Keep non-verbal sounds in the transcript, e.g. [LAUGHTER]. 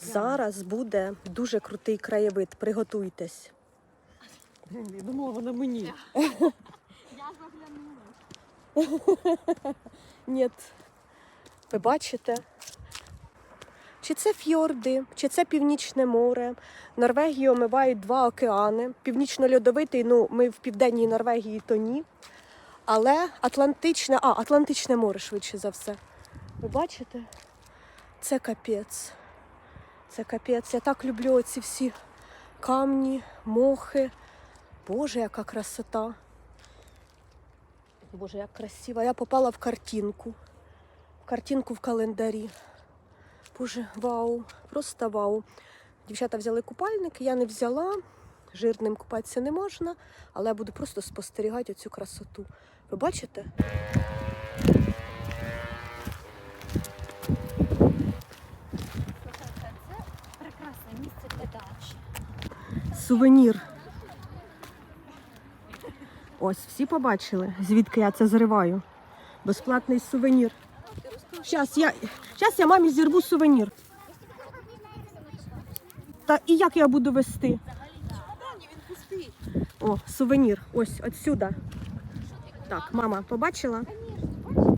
Зараз буде дуже крутий краєвид. Приготуйтесь. Я думала, вона мені. Я заглянула. [LAUGHS] Ні. Ви бачите? Чи це фьорди, чи це Північне море. Норвегію омивають два океани. Північно-льодовитий, ну ми в південній Норвегії то ні. Але Атлантичне, а, Атлантичне море швидше за все. Ви бачите? Це капець. Це капець. Я так люблю оці всі камні, мохи. Боже, яка красота. Боже, як красиво. Я попала в картинку. В картинку в календарі. Боже, вау, просто вау. Дівчата взяли купальник, я не взяла. Жирним купатися не можна, але я буду просто спостерігати цю красоту. Ви бачите? Сувенір. Ось, всі побачили, звідки я це зриваю. Безплатний сувенір. Зараз я, щас я мамі зірву сувенір. Та і як я буду вести? О, сувенір. Ось отсюда. Так, мама, побачила?